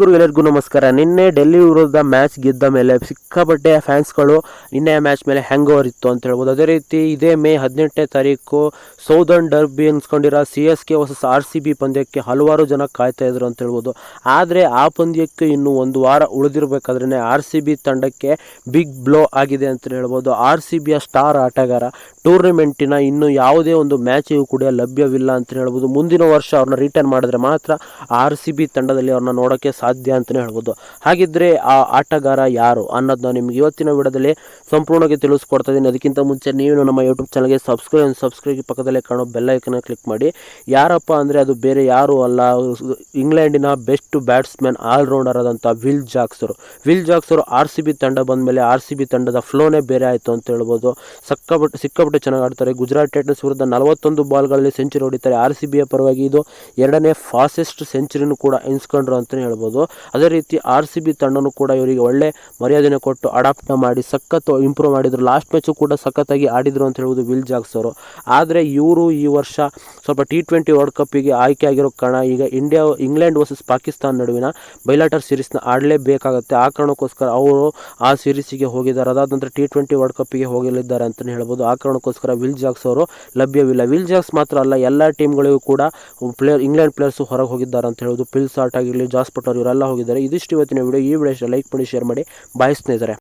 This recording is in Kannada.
ಗುರು ಎಲ್ಲರಿಗೂ ನಮಸ್ಕಾರ. ನಿನ್ನೆ ಡೆಲ್ಲಿ ವಿರುದ್ಧ ಮ್ಯಾಚ್ ಗೆದ್ದ ಮೇಲೆ ಸಿಕ್ಕಾಪಟ್ಟೆ ಫ್ಯಾನ್ಸ್ಗಳು ನಿನ್ನೆ ಮ್ಯಾಚ್ ಮೇಲೆ ಹ್ಯಾಂಗ್ ಓವರ್ ಇತ್ತು ಅಂತ ಹೇಳ್ಬೋದು. ಅದೇ ರೀತಿ ಇದೇ ಮೇ ಹದಿನೆಂಟನೇ ತಾರೀಕು southern derby ಅನ್ಸ್ಕೊಂಡಿರೋ C S K versus R C B ಪಂದ್ಯಕ್ಕೆ ಹಲವಾರು ಜನ ಕಾಯ್ತಾ ಇದ್ರು ಅಂತ ಹೇಳ್ಬೋದು. ಆದರೆ ಆ ಪಂದ್ಯಕ್ಕೆ ಇನ್ನು ಒಂದು ವಾರ ಉಳಿದಿರಬೇಕಾದ್ರೆ ಆರ್ ಸಿ ಬಿ ತಂಡಕ್ಕೆ ಬಿಗ್ ಬ್ಲೋ ಆಗಿದೆ ಅಂತ ಹೇಳ್ಬೋದು. ಆರ್ ಸಿ ಬಿಯ ಸ್ಟಾರ್ ಆಟಗಾರ ಟೂರ್ನಮೆಂಟಿನ ಇನ್ನು ಯಾವುದೇ ಒಂದು ಮ್ಯಾಚಿಗೂ ಕೂಡ ಲಭ್ಯವಿಲ್ಲ ಅಂತ ಹೇಳ್ಬೋದು. ಮುಂದಿನ ವರ್ಷ ಅವ್ರನ್ನ ರಿಟರ್ನ್ ಮಾಡಿದ್ರೆ ಮಾತ್ರ ಆರ್ ಸಿ ಬಿ ತಂಡದಲ್ಲಿ ಅವ್ರನ್ನ ನೋಡೋಕ್ಕೆ ಸಾಧ್ಯ ಅಂತಲೇ ಹೇಳ್ಬೋದು. ಹಾಗಿದ್ರೆ ಆ ಆಟಗಾರ ಯಾರು ಅನ್ನೋದನ್ನ ನಿಮ್ಗೆ ಇವತ್ತಿನ ವಿಡದಲ್ಲಿ ಸಂಪೂರ್ಣವಾಗಿ ತಿಳಿಸ್ಕೊಡ್ತಾ ಇದ್ದೀನಿ. ಅದಕ್ಕಿಂತ ಮುಂಚೆ ನೀವು ನಮ್ಮ ಯೂಟ್ಯೂಬ್ ಚಾನಲ್ಗೆ ಸಬ್ಸ್ಕ್ರೈಬ್ ಸಬ್ಸ್ಕ್ರೈಬ್ ಪಕ್ಕದಲ್ಲೇ ಕಾಣೋ ಬೆಲ್ಲೈಕನ್ನ ಕ್ಲಿಕ್ ಮಾಡಿ. ಯಾರಪ್ಪ ಅಂದರೆ ಅದು ಬೇರೆ ಯಾರು ಅಲ್ಲ. ಇಂಗ್ಲೆಂಡಿನ ಬೆಸ್ಟ್ ಬ್ಯಾಟ್ಸ್ಮನ್ ಆಲ್ರೌಂಡರ್ ಆದಂಥ ವಿಲ್ ಜಾಕ್ಸರು. ವಿಲ್ ಜಾಕ್ಸರು ಆರ್ ಸಿ ಬಿ ತಂಡ ಬಂದ ಮೇಲೆ ಆರ್ ಸಿ ಬಿ ತಂಡದ ಫ್ಲೋನೇ ಬೇರೆ ಆಯಿತು ಅಂತ ಹೇಳ್ಬೋದು. ಸಕ್ಕಪಟ್ಟು, ಸಿಕ್ಕಾಪಟ್ಟೆ ಚೆನ್ನಾಗಿ ಆಡ್ತಾರೆ. ಗುಜರಾತ್ ಟೈಟನ್ಸ್ ವಿರುದ್ಧ ನಲವತ್ತೊಂದು ಬಾಲ್ಗಳಲ್ಲಿ ಸೆಂಚುರಿ ಹೊಡಿತಾರೆ. ಆರ್ ಸಿ ಬಿಯ ಪರವಾಗಿ ಇದು ಎರಡನೇ ಫಾಸ್ಟೆಸ್ಟ್ ಸೆಂಚುರಿನೂ ಕೂಡ ಎನ್ಸ್ಕೊಂಡ್ರು ಅಂತಲೇ ಹೇಳ್ಬೋದು. ಅದೇ ರೀತಿ ಆರ್ ಸಿ ಬಿ ತಂಡನೂ ಕೂಡ ಇವರಿಗೆ ಒಳ್ಳೆ ಮರ್ಯಾದೆ ಕೊಟ್ಟು ಅಡಾಪ್ಟ್ ಮಾಡಿ ಸಖತ್ ಇಂಪ್ರೂವ್ ಮಾಡಿದ್ರು. ಲಾಸ್ಟ್ ಮ್ಯಾಚು ಕೂಡ ಸಖತ್ತಾಗಿ ಆಡಿದ್ರು ಅಂತ ಹೇಳ್ಬೋದು ವಿಲ್ ಜಾಕ್ಸ್ ಅವರು. ಆದರೆ ಇವರು ಈ ವರ್ಷ ಸ್ವಲ್ಪ ಟಿ ಟ್ವೆಂಟಿ ವರ್ಲ್ಡ್ ಕಪ್ಪಿಗೆ ಆಯ್ಕೆ ಆಗಿರೋ ಕಾರಣ ಈಗ ಇಂಡಿಯಾ ಇಂಗ್ಲೆಂಡ್ ವರ್ಸಸ್ ಪಾಕಿಸ್ತಾನ ನಡುವಿನ ಬೈಲಾಟರ್ ಸೀರೀಸ್ನ ಆಡಲೇಬೇಕಾಗತ್ತೆ. ಆ ಕಾರಣಕ್ಕೋಸ್ಕರ ಅವರು ಆ ಸೀರೀಸಿಗೆ ಹೋಗಿದ್ದಾರೆ. ಅದಾದ ನಂತರ ಟಿ ಟ್ವೆಂಟಿ ವರ್ಲ್ಡ್ ಕಪ್ಪಿಗೆ ಹೋಗಲಿದ್ದಾರೆ ಅಂತಲೇ ಹೇಳ್ಬೋದು. ಆ ಕಾರಣಕ್ಕೋಸ್ಕರ ವಿಲ್ ಜಾಕ್ಸ್ ಅವರು ಲಭ್ಯವಿಲ್ಲ. ವಿಲ್ ಜಾಕ್ಸ್ ಮಾತ್ರ ಅಲ್ಲ, ಎಲ್ಲ ಟೀಮ್ಗಳಿಗೂ ಕೂಡ ಪ್ಲೇಯರ್ ಇಂಗ್ಲೆಂಡ್ ಪ್ಲೇಯರ್ಸು ಹೊರಗೆ ಹೋಗಿದ್ದಾರೆ ಅಂತ ಹೇಳೋದು ಪಿಲ್ ಸಾರ್ಟ್ ಆಗಿರಲಿ ಜಾಸ್ ಪಟರ್ ಇವರೆಲ್ಲ ಹೋಗಿದ್ದಾರೆ. ಇದಿಷ್ಟು ಇವತ್ತಿನ ವಿಡಿಯೋ ಈ ವಿಡಿಯೋ ಲೈಕ್ ಮಾಡಿ ಶೇರ್ ಮಾಡಿ. ಬಾಯ್ ಸ್ನೇಹಿತರೆ.